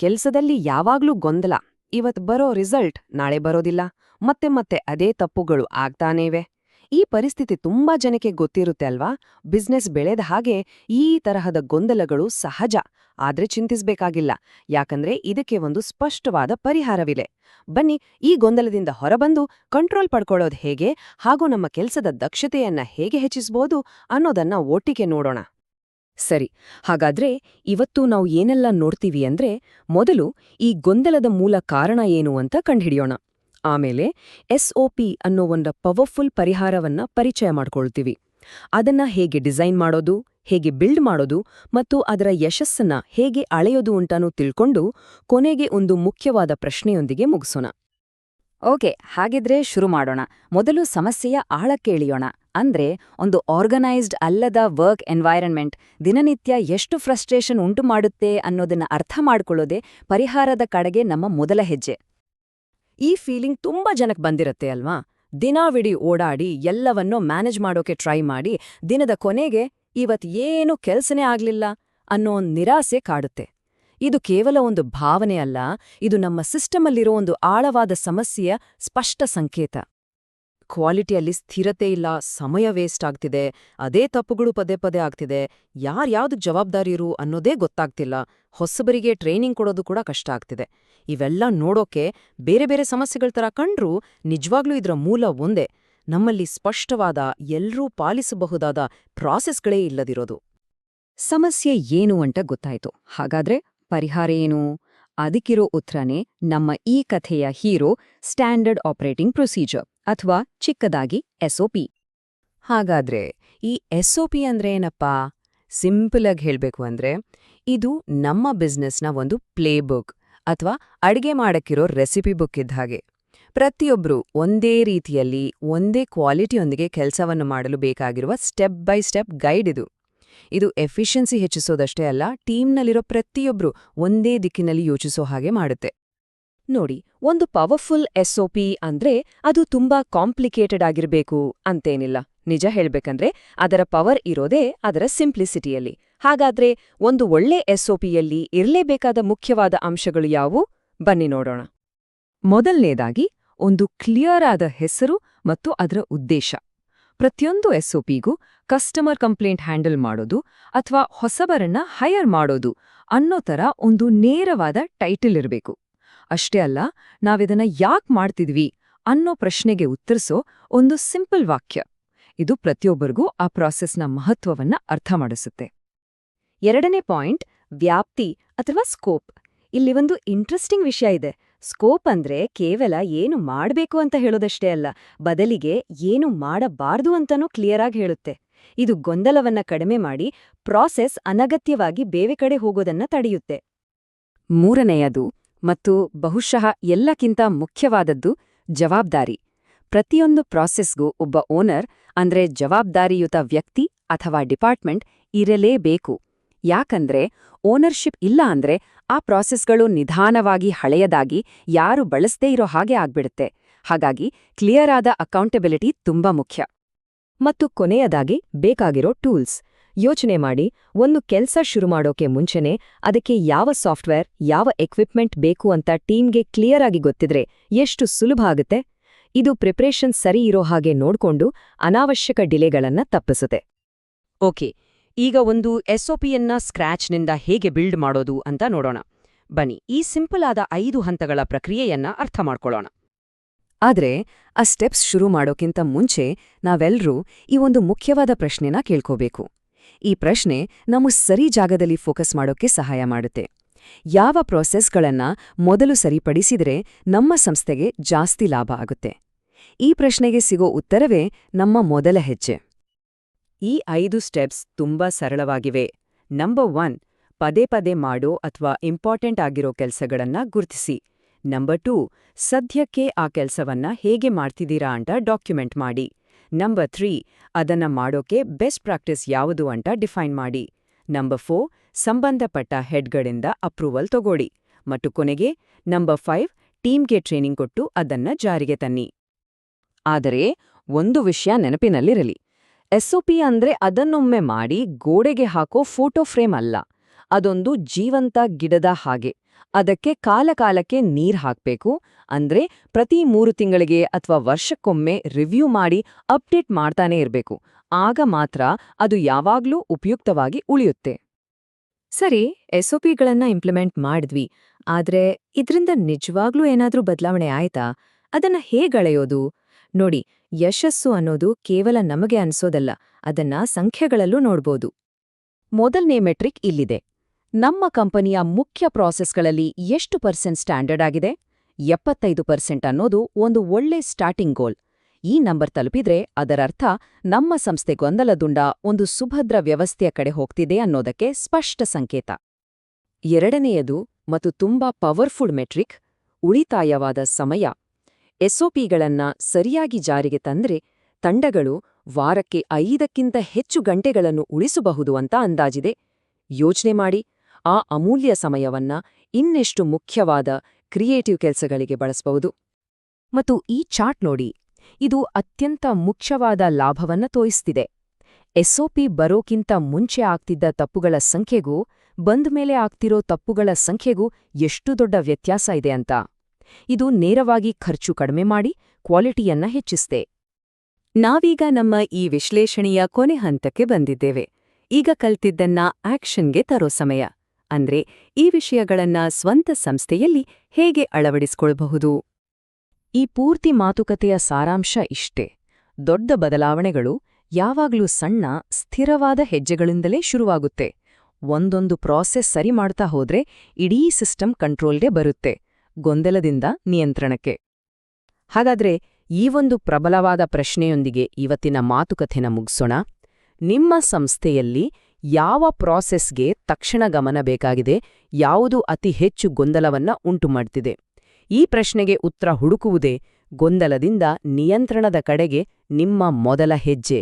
ಕೆಲ್ಸದಲ್ಲಿ ಯಾವಾಗ್ಲೂ ಗೊಂದಲ. ಇವತ್ ಬರೋ ರಿಸಲ್ಟ್ ನಾಳೆ ಬರೋದಿಲ್ಲ. ಮತ್ತೆ ಮತ್ತೆ ಅದೇ ತಪ್ಪುಗಳು ಆಗ್ತಾನೇವೆ. ಈ ಪರಿಸ್ಥಿತಿ ತುಂಬಾ ಜನಕ್ಕೆ ಗೊತ್ತಿರುತ್ತೆ ಅಲ್ವಾ? ಬಿಸ್ನೆಸ್ ಬೆಳೆದ ಹಾಗೆ ಈ ತರಹದ ಗೊಂದಲಗಳು ಸಹಜ. ಆದ್ರೆ ಚಿಂತಿಸಬೇಕಾಗಿಲ್ಲ. ಯಾಕಂದ್ರೆ ಇದಕ್ಕೆ ಒಂದು ಸ್ಪಷ್ಟವಾದ ಪರಿಹಾರವಿದೆ. ಬನ್ನಿ, ಈ ಗೊಂದಲದಿಂದ ಹೊರಬಂದು ಕಂಟ್ರೋಲ್ ಪಡ್ಕೊಳ್ಳೋದು ಹೇಗೆ? ಹಾಗೂ ನಮ್ಮ ಕೆಲಸದ ದಕ್ಷತೆಯನ್ನ ಹೇಗೆ ಹೆಚ್ಚಿಸಬಹುದು ಅನ್ನೋದನ್ನ ಒಟ್ಟಿಗೆ ನೋಡೋಣ. ಸರಿ, ಹಾಗಾದ್ರೆ ಇವತ್ತು ನಾವು ಏನೆಲ್ಲ ನೋಡ್ತೀವಿ ಅಂದ್ರೆ ಮೊದಲು ಈ ಗೊಂದಲದ ಮೂಲ ಕಾರಣ ಏನು ಅಂತ ಕಂಡುಹಿಡಿಯೋಣ. ಆಮೇಲೆ ಎಸ್ಒಪಿ ಅನ್ನೋ ಒಂದು ಪವರ್ಫುಲ್ ಪರಿಹಾರವನ್ನ ಪರಿಚಯ ಮಾಡ್ಕೊಳ್ತೀವಿ. ಅದನ್ನ ಹೇಗೆ ಡಿಸೈನ್ ಮಾಡೋದು, ಹೇಗೆ ಬಿಲ್ಡ್ ಮಾಡೋದು ಮತ್ತು ಅದರ ಯಶಸ್ಸನ್ನ ಹೇಗೆ ಅಳೆಯೋದು ಅಂತಾನೂ ತಿಳ್ಕೊಂಡು ಕೊನೆಗೆ ಒಂದು ಮುಖ್ಯವಾದ ಪ್ರಶ್ನೆಯೊಂದಿಗೆ ಮುಗಿಸೋಣ. ಓಕೆ, ಹಾಗಿದ್ರೆ ಶುರು ಮಾಡೋಣ. ಮೊದಲು ಸಮಸ್ಯೆಯ ಆಳಕ್ಕೆ ಇಳಿಯೋಣ ಅಂದ್ರೆ ಒಂದು ಆರ್ಗನೈಸ್ಡ್ ಅಲ್ಲದ ವರ್ಕ್ ಎನ್ವೈರನ್ಮೆಂಟ್ ದಿನನಿತ್ಯ ಎಷ್ಟು ಫ್ರಸ್ಟ್ರೇಷನ್ ಉಂಟು ಮಾಡುತ್ತೆ ಅನ್ನೋದನ್ನ ಅರ್ಥ ಮಾಡಿಕೊಳ್ಳೋದೇ ಪರಿಹಾರದ ಕಡೆಗೆ ನಮ್ಮ ಮೊದಲ ಹೆಜ್ಜೆ. ಈ ಫೀಲಿಂಗ್ ತುಂಬಾ ಜನಕ್ಕೆ ಬಂದಿರತ್ತೆ ಅಲ್ವಾ? ದಿನಾವಿಡೀ ಓಡಾಡಿ ಎಲ್ಲವನ್ನೂ ಮ್ಯಾನೇಜ್ ಮಾಡೋಕೆ ಟ್ರೈ ಮಾಡಿ ದಿನದ ಕೊನೆಗೆ ಇವತ್ ಏನು ಕೆಲ್ಸನೇ ಆಗ್ಲಿಲ್ಲ ಅನ್ನೋ ನಿರಾಸೆ ಕಾಡುತ್ತೆ. ಇದು ಕೇವಲ ಒಂದು ಭಾವನೆ ಅಲ್ಲ, ಇದು ನಮ್ಮ ಸಿಸ್ಟಮಲ್ಲಿರೋ ಒಂದು ಆಳವಾದ ಸಮಸ್ಯೆಯ ಸ್ಪಷ್ಟ ಸಂಕೇತ. ಕ್ವಾಲಿಟಿಯಲ್ಲಿ ಸ್ಥಿರತೆ ಇಲ್ಲ, ಸಮಯ ವೇಸ್ಟ್ ಆಗ್ತಿದೆ, ಅದೇ ತಪ್ಪುಗಳು ಪದೇ ಪದೇ ಆಗ್ತಿದೆ ಯಾರ್ಯಾವ್ದು ಜವಾಬ್ದಾರಿರು ಅನ್ನೋದೇ ಗೊತ್ತಾಗ್ತಿಲ್ಲ, ಹೊಸಬರಿಗೆ ಟ್ರೈನಿಂಗ್ ಕೊಡೋದು ಕೂಡ ಕಷ್ಟ ಆಗ್ತಿದೆ. ಇವೆಲ್ಲ ನೋಡೋಕೆ ಬೇರೆ ಬೇರೆ ಸಮಸ್ಯೆಗಳ ಥರ ಕಂಡ್ರೂ ನಿಜವಾಗ್ಲೂ ಇದರ ಮೂಲ ಒಂದೇ, ನಮ್ಮಲ್ಲಿ ಸ್ಪಷ್ಟವಾದ ಎಲ್ಲರೂ ಪಾಲಿಸಬಹುದಾದ ಪ್ರಾಸೆಸ್ಗಳೇ ಇಲ್ಲದಿರೋದು. ಸಮಸ್ಯೆ ಏನು ಅಂತ ಗೊತ್ತಾಯ್ತು, ಹಾಗಾದ್ರೆ ಪರಿಹಾರ ಏನು? ಅದಕ್ಕಿರೋ ಉತ್ತರನೇ ನಮ್ಮ ಈ ಕಥೆಯ ಹೀರೋ ಸ್ಟ್ಯಾಂಡರ್ಡ್ ಆಪರೇಟಿಂಗ್ ಪ್ರೊಸೀಜರ್. ಅಥವಾ ಚಿಕ್ಕದಾಗಿ ಎಸ್ಒಪಿ ಹಾಗಾದ್ರೆ ಈ ಎಸ್ಒಪಿ ಅಂದ್ರೆ ಏನಪ್ಪಾ? ಸಿಂಪಲ್ ಆಗಿ ಹೇಳಬೇಕು ಅಂದ್ರೆ ಇದು ನಮ್ಮ ಬಿಸ್ನೆಸ್ನ ಒಂದು ಪ್ಲೇ ಬುಕ್ ಅಥವಾ ಅಡ್ಗೆ ಮಾಡಕ್ಕಿರೋ ರೆಸಿಪಿ ಬುಕ್ ಇದ್ದ ಹಾಗೆ. ಪ್ರತಿಯೊಬ್ಬರು ಒಂದೇ ರೀತಿಯಲ್ಲಿ ಒಂದೇ ಕ್ವಾಲಿಟಿಯೊಂದಿಗೆ ಕೆಲಸವನ್ನು ಮಾಡಲು ಬೇಕಾಗಿರುವ ಸ್ಟೆಪ್ ಬೈ ಸ್ಟೆಪ್ ಗೈಡ್ ಇದು. ಇದು ಎಫಿಷಿಯನ್ಸಿ ಹೆಚ್ಚಿಸೋದಷ್ಟೇ ಅಲ್ಲ ಟೀಮ್ನಲ್ಲಿರೋ ಪ್ರತಿಯೊಬ್ರು ಒಂದೇ ದಿಕ್ಕಿನಲ್ಲಿ ಯೋಚಿಸೋ ಹಾಗೆ ಮಾಡುತ್ತೆ. ನೋಡಿ, ಒಂದು ಪವರ್ಫುಲ್ ಎಸ್ಒಪಿ ಅಂದ್ರೆ ಅದು ತುಂಬಾ ಕಾಂಪ್ಲಿಕೇಟೆಡ್ ಆಗಿರಬೇಕು ಅಂತೇನಿಲ್ಲ. ನಿಜ ಹೇಳ್ಬೇಕಂದ್ರೆ, ಅದರ ಪವರ್ ಇರೋದೇ ಅದರ ಸಿಂಪ್ಲಿಸಿಟಿಯಲ್ಲಿ. ಹಾಗಾದ್ರೆ, ಒಂದು ಒಳ್ಳೆ ಎಸ್ಒಪಿಯಲ್ಲಿ ಇರಲೇಬೇಕಾದ ಮುಖ್ಯವಾದ ಅಂಶಗಳು ಯಾವುವು? ಬನ್ನಿ ನೋಡೋಣ. ಮೊದಲನೇದಾಗಿ, ಒಂದು ಕ್ಲಿಯರ್ ಆದ ಹೆಸರು ಮತ್ತು ಅದರ ಉದ್ದೇಶ. ಪ್ರತಿಯೊಂದು ಎಸ್ಒಪಿಗೂ ಕಸ್ಟಮರ್ ಕಂಪ್ಲೇಂಟ್ ಹ್ಯಾಂಡಲ್ ಮಾಡೋದು ಅಥವಾ ಹೊಸಬರನ್ನ ಹೈಯರ್ ಮಾಡೋದು ಅನ್ನೋ ಥರ ಒಂದು ನೇರವಾದ ಟೈಟಲ್ ಇರಬೇಕು. ಅಷ್ಟೇ ಅಲ್ಲ, ನಾವಿದನ್ನ ಯಾಕೆ ಮಾಡ್ತಿದ್ವಿ ಅನ್ನೋ ಪ್ರಶ್ನೆಗೆ ಉತ್ತರಿಸೋ ಒಂದು ಸಿಂಪಲ್ ವಾಕ್ಯ. ಇದು ಪ್ರತಿಯೊಬ್ಬರಿಗೂ ಆ ಪ್ರಾಸೆಸ್ನ ಮಹತ್ವವನ್ನ ಅರ್ಥ ಮಾಡಿಸುತ್ತೆ. ಎರಡನೇ ಪಾಯಿಂಟ್, ವ್ಯಾಪ್ತಿ ಅಥವಾ ಸ್ಕೋಪ್. ಇಲ್ಲಿ ಒಂದು ಇಂಟ್ರೆಸ್ಟಿಂಗ್ ವಿಷಯ ಇದೆ. ಸ್ಕೋಪ್ ಅಂದ್ರೆ ಕೇವಲ ಏನು ಮಾಡಬೇಕು ಅಂತ ಹೇಳೋದಷ್ಟೇ ಅಲ್ಲ, ಬದಲಿಗೆ ಏನು ಮಾಡಬಾರ್ದು ಅಂತನೂ ಕ್ಲಿಯರ್ ಆಗಿ ಹೇಳುತ್ತೆ. ಇದು ಗೊಂದಲವನ್ನ ಕಡಿಮೆ ಮಾಡಿ ಪ್ರಾಸೆಸ್ ಅನಗತ್ಯವಾಗಿ ಬೇರೆ ಕಡೆ ಹೋಗೋದನ್ನ ತಡೆಯುತ್ತೆ. ಮೂರನೆಯದು ಮತ್ತು ಬಹುಶಃ ಎಲ್ಲಕ್ಕಿಂತ ಮುಖ್ಯವಾದದ್ದು ಜವಾಬ್ದಾರಿ. ಪ್ರತಿಯೊಂದು ಪ್ರಾಸೆಸ್ಗೂ ಒಬ್ಬ ಓನರ್, ಅಂದ್ರೆ ಜವಾಬ್ದಾರಿಯುತ ವ್ಯಕ್ತಿ ಅಥವಾ ಡಿಪಾರ್ಟ್ಮೆಂಟ್ ಇರಲೇಬೇಕು. ಯಾಕಂದ್ರೆ ಓನರ್ಶಿಪ್ ಇಲ್ಲ ಅಂದ್ರೆ ಆ ಪ್ರಾಸೆಸ್ಗಳು ನಿಧಾನವಾಗಿ ಹಳೆಯದಾಗಿ ಯಾರು ಬಳಸದೇ ಇರೋ ಹಾಗೆ ಆಗ್ಬಿಡುತ್ತೆ. ಹಾಗಾಗಿ ಕ್ಲಿಯರ್ ಆದ ಅಕೌಂಟೆಬಿಲಿಟಿ ತುಂಬಾ ಮುಖ್ಯ. ಮತ್ತು ಕೊನೆಯದಾಗಿ ಬೇಕಾಗಿರೋ ಟೂಲ್ಸ್. ಯೋಚನೆ ಮಾಡಿ ಒಂದು ಕೆಲಸ ಶುರು ಮಾಡೋಕೆ ಮುಂಚೆನೆ ಅದಕ್ಕೆ ಯಾವ ಸಾಫ್ಟ್ವೇರ್ ಯಾವ ಎಕ್ವಿಪ್ಮೆಂಟ್ ಬೇಕು ಅಂತ ಟೀಮ್ಗೆ ಕ್ಲಿಯರ್ ಆಗಿ ಗೊತ್ತಿದ್ರೆ ಎಷ್ಟು ಸುಲಭ ಆಗುತ್ತೆ? ಇದು ಪ್ರಿಪ್ರೇಷನ್ ಸರಿ ಇರೋ ಹಾಗೆ ನೋಡ್ಕೊಂಡು ಅನಾವಶ್ಯಕ ಡಿಲೇಗಳನ್ನ ತಪ್ಪಿಸುತ್ತೆ. ಓಕೆ ಈಗ ಒಂದು ಎಸ್ಒಪಿಯನ್ನ ಸ್ಕ್ರ್ಯಾಚ್ನಿಂದ ಹೇಗೆ ಬಿಲ್ಡ್ ಮಾಡೋದು ಅಂತ ನೋಡೋಣ. ಬನ್ನಿ ಈ ಸಿಂಪಲ್ ಆದ ಐದು ಹಂತಗಳ ಪ್ರಕ್ರಿಯೆಯನ್ನ ಅರ್ಥ ಮಾಡ್ಕೊಳ್ಳೋಣ. ಆದರೆ ಆ ಸ್ಟೆಪ್ಸ್ ಶುರು ಮಾಡೋಕ್ಕಿಂತ ಮುಂಚೆ ನಾವೆಲ್ಲರೂ ಈ ಒಂದು ಮುಖ್ಯವಾದ ಪ್ರಶ್ನೆನ ಕೇಳ್ಕೋಬೇಕು. ಈ ಪ್ರಶ್ನೆ ನಮ್ಮ ಸರಿ ಜಾಗದಲ್ಲಿ ಫೋಕಸ್ ಮಾಡೋಕೆ ಸಹಾಯ ಮಾಡುತ್ತೆ. ಯಾವ ಪ್ರೋಸೆಸ್ಗಳನ್ನ ಮೊದಲು ಸರಿಪಡಿಸಿದ್ರೆ ನಮ್ಮ ಸಂಸ್ಥೆಗೆ ಜಾಸ್ತಿ ಲಾಭ ಆಗುತ್ತೆ? ಈ ಪ್ರಶ್ನೆಗೆ ಸಿಗೋ ಉತ್ತರವೇ ನಮ್ಮ ಮೊದಲ ಹೆಜ್ಜೆ. ಈ ಐದು ಸ್ಟೆಪ್ಸ್ ತುಂಬಾ ಸರಳವಾಗಿವೆ. ನಂಬರ್ ಒನ್, ಪದೇ ಪದೇ ಮಾಡೋ ಅಥವಾ ಇಂಪಾರ್ಟೆಂಟ್ ಆಗಿರೋ ಕೆಲಸಗಳನ್ನ ಗುರುತಿಸಿ. ನಂಬರ್ ಟೂ, ಸದ್ಯಕ್ಕೆ ಆ ಕೆಲಸವನ್ನ ಹೇಗೆ ಮಾಡ್ತಿದ್ದೀರಾ ಅಂತ ಡಾಕ್ಯುಮೆಂಟ್ ಮಾಡಿ. ನಂಬರ್ ತ್ರೀ ಅದನ್ನ ಮಾಡೋಕೆ ಬೆಸ್ಟ್ ಪ್ರಾಕ್ಟೀಸ್ ಯಾವುದು ಅಂತ ಡಿಫೈನ್ ಮಾಡಿ. ನಂಬರ್ ಫೋರ್ ಸಂಬಂಧಪಟ್ಟ ಹೆಡ್ಗಳಿಂದ ಅಪ್ರೂವಲ್ ತಗೊಳ್ಳಿ. ಮತ್ತು ಕೊನೆಗೆ ನಂಬರ್ ಫೈವ್ ಟೀಮ್ಗೆ ಟ್ರೈನಿಂಗ್ ಕೊಟ್ಟು ಅದನ್ನ ಜಾರಿಗೆ ತನ್ನಿ. ಆದರೆ, ಒಂದು ವಿಷಯ ನೆನಪಿನಲ್ಲಿರಲಿ. ಎಸ್ಒಪಿ ಅಂದ್ರೆ ಅದನ್ನೊಮ್ಮೆ ಮಾಡಿ ಗೋಡೆಗೆ ಹಾಕೋ ಫೋಟೋ ಫ್ರೇಮ್ ಅಲ್ಲ. ಅದೊಂದು ಜೀವಂತ ಗಿಡದ ಹಾಗೆ. ಅದಕ್ಕೆ ಕಾಲಕಾಲಕ್ಕೆ ನೀರ್ ಹಾಕ್ಬೇಕು. ಅಂದ್ರೆ ಪ್ರತಿ ಮೂರು ತಿಂಗಳಿಗೆ ಅಥವಾ ವರ್ಷಕ್ಕೊಮ್ಮೆ ರಿವ್ಯೂ ಮಾಡಿ ಅಪ್ಡೇಟ್ ಮಾಡ್ತಾನೆ ಇರ್ಬೇಕು. ಆಗ ಮಾತ್ರ ಅದು ಯಾವಾಗ್ಲೂ ಉಪಯುಕ್ತವಾಗಿ ಉಳಿಯುತ್ತೆ. ಸರಿ ಎಸ್ಒಪಿಗಳನ್ನ ಇಂಪ್ಲಿಮೆಂಟ್ ಮಾಡಿದ್ವಿ. ಆದ್ರೆ ಇದ್ರಿಂದ ನಿಜವಾಗ್ಲೂ ಏನಾದ್ರೂ ಬದಲಾವಣೆ ಆಯ್ತಾ? ಅದನ್ನ ಹೇಗಳೆಯೋದು ನೋಡಿ, ಯಶಸ್ಸು ಅನ್ನೋದು ಕೇವಲ ನಮಗೆ ಅನ್ಸೋದಲ್ಲ, ಅದನ್ನ ಸಂಖ್ಯೆಗಳಲ್ಲೂ ನೋಡ್ಬೋದು. ಮೊದಲನೇ ಮೆಟ್ರಿಕ್ ಇಲ್ಲಿದೆ. ನಮ್ಮ ಕಂಪನಿಯ ಮುಖ್ಯ ಪ್ರಾಸೆಸ್ಗಳಲ್ಲಿ ಎಷ್ಟು ಪರ್ಸೆಂಟ್ ಸ್ಟ್ಯಾಂಡರ್ಡ್ ಆಗಿದೆ? ಎಪ್ಪತ್ತೈದು ಪರ್ಸೆಂಟ್ ಅನ್ನೋದು ಒಂದು ಒಳ್ಳೆ ಸ್ಟಾರ್ಟಿಂಗ್ ಗೋಲ್. ಈ ನಂಬರ್ ತಲುಪಿದ್ರೆ ಅದರರ್ಥ ನಮ್ಮ ಸಂಸ್ಥೆ ಗೊಂದಲದುಂಡ ಒಂದು ಸುಭದ್ರ ವ್ಯವಸ್ಥೆಯ ಕಡೆ ಹೋಗ್ತಿದೆ ಅನ್ನೋದಕ್ಕೆ ಸ್ಪಷ್ಟ ಸಂಕೇತ. ಎರಡನೆಯದು ಮತ್ತು ತುಂಬಾ ಪವರ್ಫುಲ್ ಮೆಟ್ರಿಕ್, ಉಳಿತಾಯವಾದ ಸಮಯ. ಎಸ್ಒಪಿಗಳನ್ನ ಸರಿಯಾಗಿ ಜಾರಿಗೆ ತಂದ್ರೆ ತಂಡಗಳು ವಾರಕ್ಕೆ ಐದಕ್ಕಿಂತ ಹೆಚ್ಚು ಗಂಟೆಗಳನ್ನು ಉಳಿಸಬಹುದು ಅಂತ ಅಂದಾಜಿದೆ. ಯೋಚನೆ ಮಾಡಿ. ಆ ಅಮೂಲ್ಯ ಸಮಯವನ್ನ ಇನ್ನೆಷ್ಟು ಮುಖ್ಯವಾದ ಕ್ರಿಯೇಟಿವ್ ಕೆಲಸಗಳಿಗೆ ಬಳಸಬಹುದು. ಮತ್ತು ಈ ಚಾರ್ಟ್ ನೋಡಿ, ಇದು ಅತ್ಯಂತ ಮುಖ್ಯವಾದ ಲಾಭವನ್ನ ತೋರಿಸ್ತಿದೆ. ಎಸ್ಒಪಿ ಬರೋಕ್ಕಿಂತ ಮುಂಚೆ ಆಗ್ತಿದ್ದ ತಪ್ಪುಗಳ ಸಂಖ್ಯೆಗೂ ಬಂದ್ಮೇಲೆ ಆಗ್ತಿರೋ ತಪ್ಪುಗಳ ಸಂಖ್ಯೆಗೂ ಎಷ್ಟು ದೊಡ್ಡ ವ್ಯತ್ಯಾಸ ಇದೆ ಅಂತ. ಇದು ನೇರವಾಗಿ ಖರ್ಚು ಕಡಿಮೆ ಮಾಡಿ ಕ್ವಾಲಿಟಿಯನ್ನ ಹೆಚ್ಚಿಸಿದೆ. ನಾವೀಗ ನಮ್ಮ ಈ ವಿಶ್ಲೇಷಣೆಯ ಕೊನೆ ಹಂತಕ್ಕೆ ಬಂದಿದ್ದೇವೆ. ಈಗ ಕಲ್ತಿದ್ದನ್ನ ಆಕ್ಷನ್ಗೆ ತರೋ ಸಮಯ. ಅಂದ್ರೆ ಈ ವಿಷಯಗಳನ್ನ ಸ್ವಂತ ಸಂಸ್ಥೆಯಲ್ಲಿ ಹೇಗೆ ಅಳವಡಿಸಿಕೊಳ್ಳಬಹುದು ಈ ಪೂರ್ತಿ ಮಾತುಕತೆಯ ಸಾರಾಂಶ ಇಷ್ಟೇ. ದೊಡ್ಡ ಬದಲಾವಣೆಗಳು ಯಾವಾಗ್ಲೂ ಸಣ್ಣ, ಸ್ಥಿರವಾದ ಹೆಜ್ಜೆಗಳಿಂದಲೇ ಶುರುವಾಗುತ್ತೆ. ಒಂದೊಂದು ಪ್ರಾಸೆಸ್ ಸರಿ ಮಾಡ್ತಾ ಹೋದ್ರೆ ಇಡೀ ಸಿಸ್ಟಮ್ ಕಂಟ್ರೋಲ್ಗೆ ಬರುತ್ತೆ, ಗೊಂದಲದಿಂದ ನಿಯಂತ್ರಣಕ್ಕೆ. ಹಾಗಾದ್ರೆ ಈ ಒಂದು ಪ್ರಬಲವಾದ ಪ್ರಶ್ನೆಯೊಂದಿಗೆ ಇವತ್ತಿನ ಮಾತುಕತೆನ ಮುಗಿಸೋಣ. ನಿಮ್ಮ ಸಂಸ್ಥೆಯಲ್ಲಿ ಯಾವ ಪ್ರಾಸೆಸ್ಗೆ ತಕ್ಷಣ ಗಮನ ಬೇಕಾಗಿದೆ, ಯಾವುದು ಅತಿ ಹೆಚ್ಚು ಗೊಂದಲವನ್ನ ಉಂಟುಮಾಡ್ತಿದೆ? ಈ ಪ್ರಶ್ನೆಗೆ ಉತ್ತರ ಹುಡುಕುವುದೇ ಗೊಂದಲದಿಂದ ನಿಯಂತ್ರಣದ ಕಡೆಗೆ ನಿಮ್ಮ ಮೊದಲ ಹೆಜ್ಜೆ.